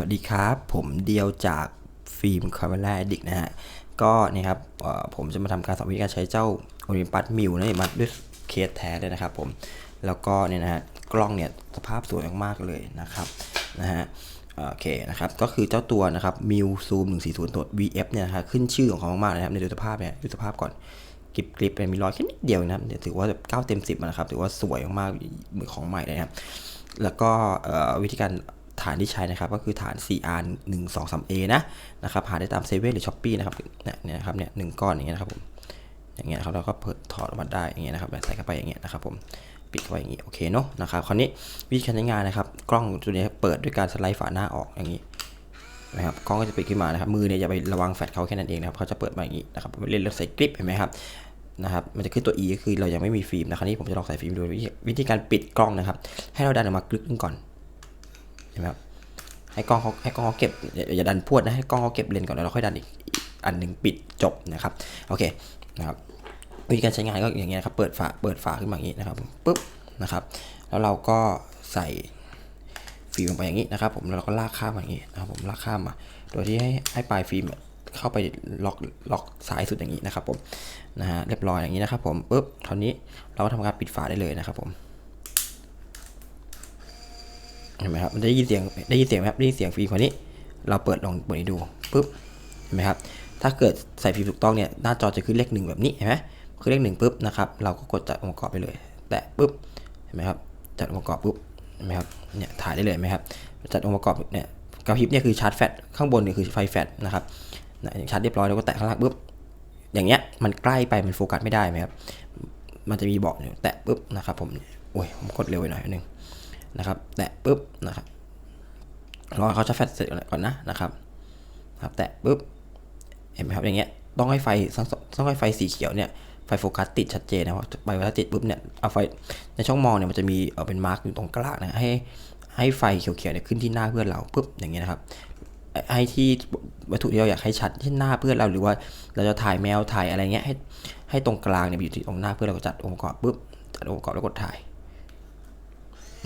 วัสดีครับ ผมเดียวจากฟิล์มคาเมล่าดิกนะฮะ ก็นี่ครับผมจะมาทำการสอนวิธีการใช้เจ้าโอลิมปัสมิวนะมาด้วยเคสแท้เลยนะครับผม แล้วก็เนี่ยนะฮะกล้องเนี่ยสภาพสวยมากๆเลยนะครับนะฮะโอเคนะครับก็คือเจ้าตัวนะครับมิวซูม140ตัว VF เนี่ยนะครับขึ้นชื่อของเขามากๆนะครับในดูสภาพเนี่ยดูสภาพก่อนกริบกริบเป็นมีรอยแค่นิดเดียวนะครับเดี๋ยวถือว่าแบบ9เต็ม10นะครับถือว่าสวยมากๆเหมือนของใหม่เลยนะครับแล้วก็วิธีการ ฐานที่ใช้นะครับก็คือฐาน 4R 1 2 3 A นะนะครับหาได้ตามเซเว่นหรือช้อปปี้นะครับเนี่ยนะครับเนี่ยหนึ่งก้อนอย่างเงี้ยนะครับผมอย่างเงี้ยครับเราก็เปิดถอดออกมาได้อย่างเงี้ยนะครับใส่เข้าไปอย่างเงี้ยนะครับผมปิดเข้าไปอย่างงี้โอเคเนาะนะครับคราวนี้วิธีการใช้งานนะครับ กล้องตัวนี้เปิดด้วยการสไลด์ฝาหน้าออกอย่างงี้นะครับกล้องก็จะปิดขึ้นมานะครับมือเนี่ยอย่าไประวังแฟลชเขาแค่นั้นเองนะครับเขาจะเปิดมาอย่างงี้นะครับเล่นแล้วใส่คลิปเห็นไหมครับนะครับมันจะขึ้นตัว E ก็คือเรายังไม่มีฟิล์มนะคราวนี้ผมจะลองใส่ฟิล์มดูวิธีการปิดกล้องนะครับ ให้เราดันออกมากลึกนึงก่อน ห็นไหมครับให้กล้องเขาให้กล้องเขาเก็บอย่าอย่าดันพวดนะให้กล้องเขาเก็บเลนก่อนแล้วเราค่อยดันอีกอีกอันหนึ่งปิดจบนะครับโอเคนะครับวิธีการใช้งานก็อย่างเงี้ยครับเปิดฝาเปิดฝาขึ้นมาอย่างนี้นะครับปุ๊บนะครับ แล้วเราก็ใส่ฟิล์มลงไปอย่างนี้นะครับ ผมแล้วเราก็ลากข้ามมาอย่างนี้นะครับผมลากข้ามมา โดยที่ให้ให้ปลายฟิล์มเข้าไปล็อกล็อกสายสุดอย่างนี้นะครับผมนะฮะเรียบร้อยอย่างนี้นะครับผมปุ๊บคราวนี้เราก็ทำการปิดฝาได้เลยนะครับผม เห็นไหมครับมันได้ยินเสียงได้ยินเสียงไหมครับได้ยินเสียงฟิล์มคนนี้ เราเปิดลองเปิดดูปุ๊บเห็นไหมครับถ้าเกิดใส่ฟิล์มถูกต้องเนี่ยหน้าจอจะขึ้นเลขหนึ่งแบบนี้เห็นไหมคือเลขหนึ่งปุ๊บนะครับเราก็กดจัดองค์ประกอบไปเลย แตะปุ๊บเห็นไหมครับจัดองค์ประกอบปุ๊บเห็นไหมครับเนี่ยถ่ายได้เลยไหมครับจัดองค์ประกอบเนี่ยกระพริบเนี่ยคือชาร์จแฟลชข้างบนเนี่ยคือไฟแฟลชนะครับนะชาร์จเรียบร้อยแล้วก็แตะข้างล่างปุ๊บอย่างเงี้ยมันใกล้ไปมันโฟกัสไม่ได้ไหมครับมันจะมีบอกอยู่แตะปุ๊บนะครับผมโอ้ยผมกดเร็วไปหน่อยนึง นะครับแตะปุ๊บนะครับรอเขาจะแฟตเสร็จก่อนนะนะครับครับแตะปุ๊บเห็นไหมครับอย่างเงี้ยต้องให้ไฟต้องให้ไฟสีเขียวเนี่ยไฟโฟกัสติดชัดเจนนะครับไปเวลาติดปุ๊บเนี่ยเอาไฟในช่องมองเนี่ยมันจะมีเออเป็นมาร์กอยู่ตรงกลางนะให้ให้ไฟเขียวๆเนี่ยขึ้นที่หน้าเพื่อนเราปุ๊บอย่างเงี้ยนะครับให้ที่วัตถุที่เราอยากให้ชัดที่หน้าเพื่อนเราหรือว่าเราจะถ่ายแมวถ่ายอะไรเงี้ยให้ให้ตรงกลางเนี่ยอยู่ที่ตรงหน้าเพื่อนเราก็จัดองค์ประกอบปุ๊บจัดองค์ประกอบแล้วกดถ่าย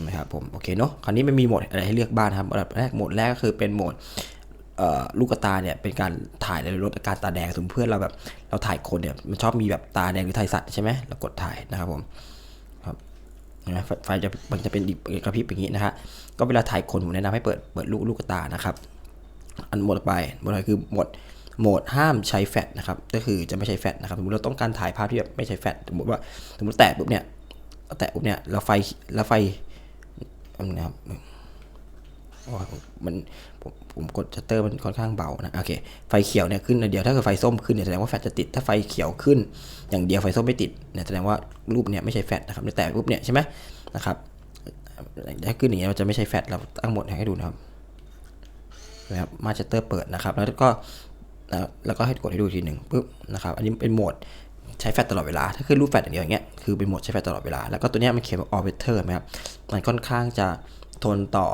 นะครับผมโอเคเนาะคราวนี้มันมีโหมดอะไรให้เลือกบ้างครับอันดับแรกโหมดแรกก็คือเป็นโหมดลูกตาเนี่ยเป็นการถ่ายในลดอาการตาแดงสมมติเพื่อนเราแบบเราถ่ายคนเนี่ยมันชอบมีแบบตาแดงหรือถ่ายสัตว์ใช่ไหมเรากดถ่ายนะครับผมครับนไหมไฟไฟจะมันจะเป็นกระพริบอย่างนี้นะฮะก็เวลาถ่ายคนผมแนะนำให้เปิดเปิดลูกลูกตานะครับ อันหมดไปหมดไปคือหมดโหมดห้ามใช้แฟลชนะครับก็คือจะไม่ใช้แฟลชนะครับสมมติเราต้องการถ่ายภาพที่แบบไม่ใช้แฟลชสมมติว่าสมมติแตะปุ๊บเนี่ยแตะปุ๊บเนี่ยแล้วไฟแล้วไฟ นะครับมันผมผมกดชัตเตอร์มันค่อนข้างเบานะโอเคไฟเขียวเนี่ยขึ้นเดียวถ้าเกิดไฟส้มขึ้นเนี่ยแสดงว่าแฟลชจะติดถ้าไฟเขียวขึ้น อย่างเดียวไฟส้มไม่ติดเนี่ยแสดงว่ารูปเนี่ยไม่ใช่แฟลชนะครับแต่รูปเนี่ยใช่ไหมนะครับถ้าขึ้นอย่างเงี้ยมันจะไม่ใช่แฟลชเราตั้งหมดให้ดูนะครับนะครับมาชัตเตอร์เปิดนะครับ แล้วก็แล้วก็ให้กดให้ดูทีหนึ่งปุ๊บนะครับ อันนี้เป็นโหมด ใช้แฟลชตลอดเวลา ถ้าขึ้นรูปแฟลชอย่างเดียวอย่างเงี้ย คือเป็นโหมดใช้แฟลชตลอดเวลา แล้วก็ตัวเนี้ยมันเขียนว่า all weather ไหมครับ มันค่อนข้างจะทนต่อ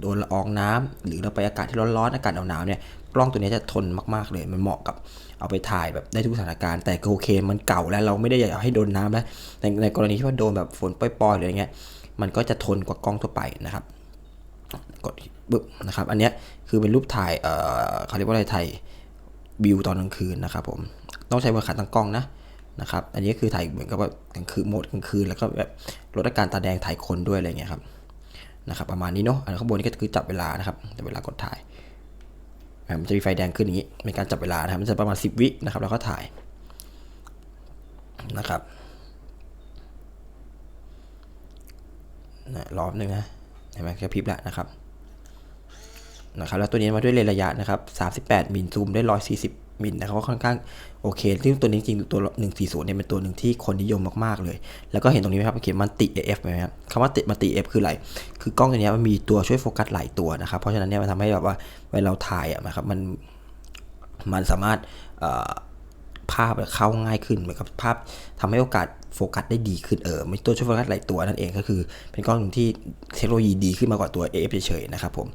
โดนละอองน้ำหรือเราไปอากาศที่ร้อนๆ อากาศหนาวๆเนี่ย กล้องตัวนี้จะทนมากๆเลย มันเหมาะกับเอาไปถ่ายแบบได้ทุกสถานการณ์ แต่ก็โอเค มันเก่าแล้วเราไม่ได้อยากให้โดนน้ำแล้วแต่ในกรณีที่ว่าโดนแบบฝนปล่อยๆหรืออะไรเงี้ย มันก็จะทนกว่ากล้องทั่วไปนะครับ กดบึ๊บนะครับ อันเนี้ยคือเป็นรูปถ่าย เอ่อเขาเรียกว่าอะไรถ่ายวิวตอนกลางคืนนะครับผม ต้องใช้บนขาตั้งกล้องนะ นะครับ อันนี้คือถ่ายเหมือนกับว่ากลางคืนโหมดกลางคืนแล้วก็แบบลดอาการตาแดงถ่ายคนด้วยอะไรเงี้ยครับนะครับ ประมาณนี้เนาะอันข้างบนนี้ก็คือจับเวลานะครับจับเวลากดถ่ายมันจะมีไฟแดงขึ้นอย่างนี้เป็นการจับเวลานะครับมันจะประมาณ 10 วินะครับแล้วก็ถ่ายนะครับนะรอบนึงนะเห็นไหมแค่พริบแล้วนะครับ นะครับแล้วตัวนี้มาด้วยเลนระยะนะครับ38มิลซูมได้ 140มิลนะครับก็ค่อนข้างโอเค ซึ่งตัวนี้จริงๆตัว 140เนี่ยเป็นตัวหนึ่งที่คนนิยมมากๆเลย แล้วก็เห็นตรงนี้ไหมครับเขียนมันติ AF ไหมครับคำว่าติมันติ AF คืออะไร คือกล้องตัวนี้มันมีตัวช่วยโฟกัสหลายตัวนะครับ เพราะฉะนั้นเนี่ยมันทำให้แบบว่าเวลาเราถ่ายอะนะครับมันมันสามารถภาพเข้าง่ายขึ้นเหมือนกับภาพทำให้โอกาส โฟกัสได้ดีขึ้นเออมีตัวช่วยโฟกัสหลายตัวนั่นเองก็คือ เป็นกล้องหนึ่งที่เทคโนโลยีดีขึ้นมากกว่าตัว AF เฉยๆนะครับผม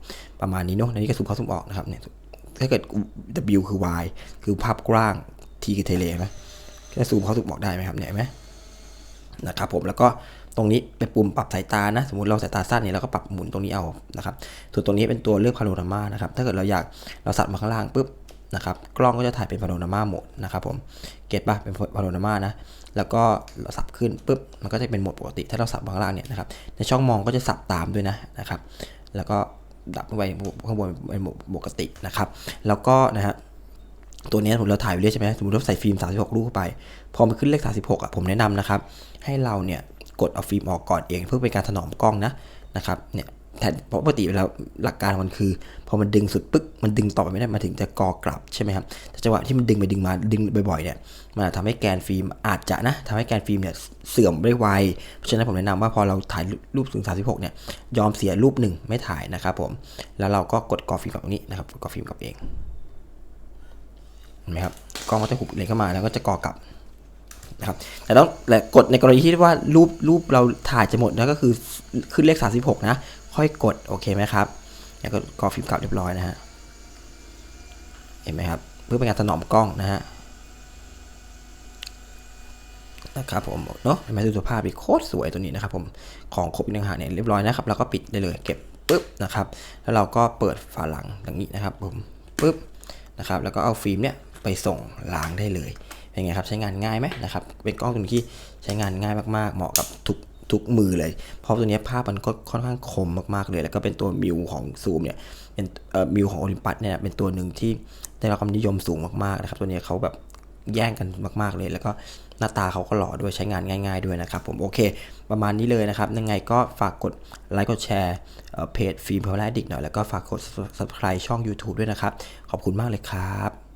ประมาณนี้เนาะในนี้ก็ซูมเข้าซูมออกนะครับเนี่ยถ้าเกิด W คือ Y คือภาพกว้าง T คือเทเลไหมแค่ซูมเข้าซูมออกได้ไหมครับเนี่ยเห็นไหมนะครับผมแล้วก็ตรงนี้เป็นปุ่มปรับสายตานะ สมมติเราสายตาสั้นเนี่ยเราก็ปรับหมุนตรงนี้เอานะครับส่วนตรงนี้เป็นตัวเลือกพาโนรามานะครับถ้าเกิดเราอยากเราสัตว์มาข้างล่างปุ๊บ นะครับกล้องก็จะถ่ายเป็นพาโนรามาโหมดนะครับผมเก็ตปะเป็นพาโนรามานะแล้วก็เราสับขึ้นปุ๊บมันก็จะเป็นโหมดปกติ ถ้าเราสับข้างล่างเนี่ยนะครับในช่องมองก็จะสับตามด้วยนะนะครับแล้วก็ดับลงไปข้างบนเป็นโหมดปกตินะครับแล้วก็นะฮะตัวนี้ผมเราถ่ายไปเรื่อยใช่ไหมสมมติเราใส่ฟิล์ม 36 รูปเข้าไป พอมันขึ้นเลข 36อะผมแนะนำนะครับ ให้เราเนี่ยกดเอาฟิล์มออกก่อนเองเพื่อเป็นการถนอมกล้องนะนะครับเนี่ย แทนเพราะปกติแล้วหลักการมันคือพอมันดึงสุดปึ๊กมันดึงต่อไปไม่ได้มาถึงจะกอกลับใช่ไหมครับแต่จังหวะที่มันดึงไปดึงมาดึงบ่อยๆเนี่ยมันอาจทำให้แกนฟิล์มอาจจะนะทำให้แกนฟิล์มเนี่ยเสื่อมได้ไวเพราะฉะนั้นผมแนะนำว่าพอเราถ่ายรูปถึง 36เนี่ยยอมเสียรูปหนึ่งไม่ถ่ายนะครับผมแล้วเราก็กดกอฟิล์มกับตรงนี้นะครับกอฟิล์มกับเองเห็นไหมครับกล้องก็จะหุบเลยเข้ามาแล้วก็จะกอกลับ นะครับแต่ต้องแต่กดในกรณีที่ว่ารูปรูปเราถ่ายจะหมดแล้วก็คือขึ้นเลข 36 นะ ค่อยกดโอเคไหมครับแล้วก็กรอฟิล์มกลับเรียบร้อยนะฮะเห็นไหมครับเพื่อเป็นการถนอมกล้องนะฮะนะครับผมเนาะเห็นไหมดูสภาพอีกโคตรสวยตัวนี้นะครับผมของครบอีกหนึ่งหาเนี่ยเรียบร้อยนะครับแล้วก็ปิดได้เลยเก็บปุ๊บนะครับแล้วเราก็เปิดฝาหลังอย่างนี้นะครับผมปุ๊บนะครับแล้วก็เอาฟิล์มเนี่ยไปส่งล้างได้เลย เป็นไงครับใช้งานง่ายไหมนะครับเป็นกล้องตัวนี้ที่ใช้งานง่ายมากๆ เหมาะกับทุกทุกมือเลย เพราะตัวนี้ภาพมันก็ค่อนข้างคมมากๆเลย แล้วก็เป็นตัวมิวของซูมเนี่ยเป็นมิวของโอลิมปัสเนี่ยเป็นตัวหนึ่งที่ได้รับความนิยมสูงมากๆนะครับ ตัวนี้เขาแบบแย่งกันมาก ๆเลย แล้วก็หน้าตาเขาก็หล่อด้วยใช้งานง่าย ๆด้วยนะครับผมโอเค ประมาณนี้เลยนะครับยังไงก็ฝากกดไลค์กดแชร์เพจฟิล์มเพลแลดิกหน่อยแล้วก็ฝากกด subscribe ช่อง YouTube ด้วยนะครับ ขอบคุณมากเลยครับ